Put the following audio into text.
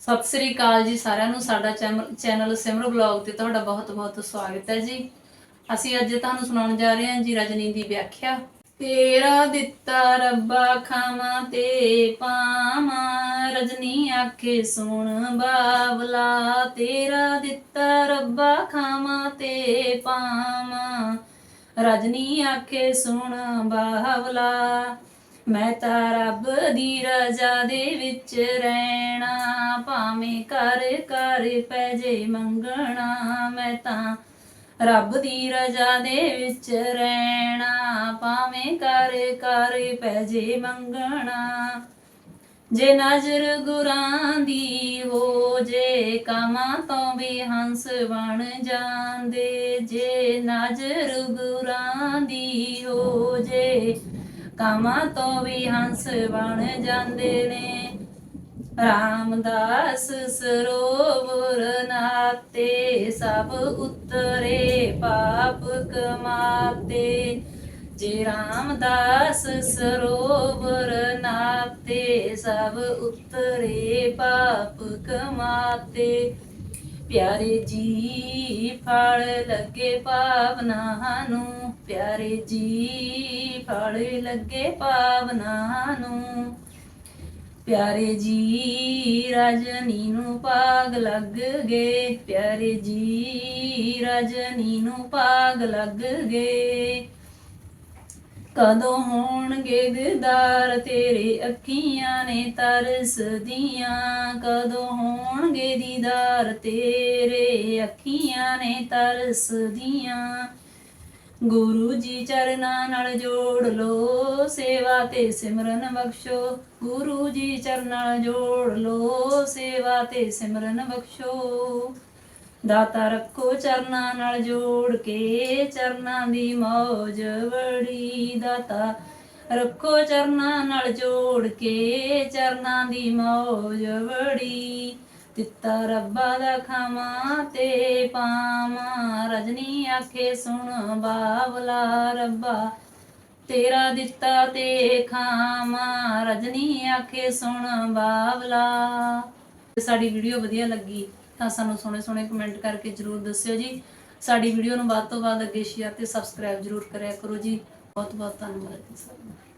ਸਤਿ ਸ੍ਰੀ ਅਕਾਲ ਜੀ ਸਾਰਿਆਂ ਨੂੰ। ਸਾਡਾ ਚੈਮ- ਚੈਨਲ ਸਿਮਰ ਬਲੌਗ ਤੇ ਤੁਹਾਡਾ ਬਹੁਤ-ਬਹੁਤ ਸਵਾਗਤ ਹੈ ਜੀ। ਅਸੀਂ ਅੱਜ ਤੁਹਾਨੂੰ ਸੁਣਾਉਣ ਜਾ ਰਹੇ ਹਾਂ ਜੀ ਰਜਨੀ ਦੀ ਵਿਆਖਿਆ। ਤੇਰਾ ਦਿੱਤਾ ਰੱਬਾ ਖਾਵਾਂ ਤੇ ਪਾਵਾਂ। ਰਜਨੀ ਆਖੇ, ਸੁਣ ਬਾਵਲਾ, ਤੇਰਾ ਦਿੱਤਾ ਰੱਬਾ ਖਾਵਾਂ ਤੇ ਪਾਵਾਂ। ਰਜਨੀ ਆਖੇ, ਸੁਣ ਬਾਵਲਾ, ਮੈਂ ਤਾਂ ਰੱਬ ਦੀ ਰਜ਼ਾ ਦੇ ਵਿੱਚ ਰਹਿਣਾ। ਭਾਵੇਂ ਕਰ ਕਰ ਪੈ ਜੇ ਮੰਗਣਾ, ਮੈਂ ਤਾਂ ਰੱਬ ਦੀ ਰਜ਼ਾ ਦੇ ਵਿੱਚ ਰਹਿਣਾ। ਭਾਵੇਂ ਕਰ ਕਰ ਪੈ ਜੇ ਮੰਗਣਾ, ਜੇ ਨਜ਼ਰ ਗੁਰਾਂ ਦੀ ਹੋ, ਜੇ ਕਾਮਾਂ ਤੋਂ ਵੀ ਹੰਸ ਬਣ ਜਾਂਦੇ, ਜੇ ਨਜ਼ਰ ਗੁਰਾਂ ਦੀ ਹੋ, ਜੇ ਕਾਮਾਂ ਤੋਂ ਵੀ ਹੰਸ ਬਣ ਜਾਂਦੇ ਨੇ। ਰਾਮਦਾਸ ਸਰੋਵਰ ਨਾਤੇ ਸਭ ਉਤਰੇ ਪਾਪ ਕਮਾਤੇ। ਜੇ ਰਾਮਦਾਸ ਸਰੋਵਰ ਨਾਤੇ ਸਭ ਉਤਰੇ ਪਾਪ ਕਮਾਤੇ। ਪਿਆਰੇ ਜੀ, ਫਲ ਲੱਗੇ ਪਾਵਨਾ ਨੂੰ। ਪਿਆਰੇ ਜੀ, ਫਲ ਲੱਗੇ ਪਾਵਨਾ ਨੂੰ। ਪਿਆਰੇ ਜੀ, ਰਜਨੀ ਨੂੰ ਪਾਗ ਲੱਗ ਗਏ। ਪਿਆਰੇ ਜੀ, ਰਜਨੀ ਨੂੰ ਪਾਗ ਲੱਗ ਗਏ। ਕਦੋਂ ਹੋਣਗੇ ਦਿਦਾਰ ਤੇਰੇ ਅੱਖੀਆਂ ਨੇ ਤਰਸਦੀਆਂ। ਕਦੋਂ ਹੋਣਗੇ ਦੀਦਾਰ ਤੇਰੇ ਅੱਖੀਆਂ ਨੇ ਤਰਸਦੀਆਂ। ਗੁਰੂ ਜੀ ਚਰਨਾਂ ਨਾਲ ਜੋੜ ਲੋ ਸੇਵਾ ਤੇ ਸਿਮਰਨ ਬਖਸ਼ੋ। ਗੁਰੂ ਜੀ ਚਰਨਾਂ ਨਾਲ ਜੋੜ ਲੋ ਸੇਵਾ ਤੇ ਸਿਮਰਨ ਬਖਸ਼ੋ। ਦਾਤਾ ਰੱਖੋ ਚਰਨਾਂ ਨਾਲ ਜੋੜ ਕੇ, ਚਰਨਾਂ ਦੀ ਮੌਜ ਬੜੀ। ਦਾਤਾ ਰੱਖੋ ਚਰਨਾਂ ਨਾਲ ਜੋੜ ਕੇ, ਚਰਨਾਂ ਦੀ ਮੌਜ ਬੜੀ। ਦਿੱਤਾ ਰੱਬਾ ਦਾ ਖਾਵਾਂ ਤੇ ਪਾਵਾਂ। ਰਜਨੀ ਆਖੇ, ਸੁਣ ਬਾਵਲਾ ਰੱਬਾ, ਤੇਰਾ ਦਿੱਤਾ ਤੇ ਖਾਵਾਂ। ਰਜਨੀ ਆਖੇ, ਸੁਣ ਬਾਵਲਾ। ਸਾਡੀ ਵੀਡੀਓ ਵਧੀਆ ਲੱਗੀ ਤਾਂ ਸਾਨੂੰ ਸੋਹਣੇ ਸੋਹਣੇ ਕਮੈਂਟ ਕਰਕੇ ਜਰੂਰ ਦੱਸਿਓ ਜੀ। ਸਾਡੀ ਵੀਡੀਓ ਨੂੰ ਵੱਧ ਤੋਂ ਵੱਧ ਅੱਗੇ ਸ਼ੇਅਰ ਤੇ ਸਬਸਕ੍ਰਾਈਬ ਜਰੂਰ ਕਰਿਆ ਕਰੋ ਜੀ। ਬਹੁਤ ਬਹੁਤ ਧੰਨਵਾਦ ਜੀ ਸਭ ਦਾ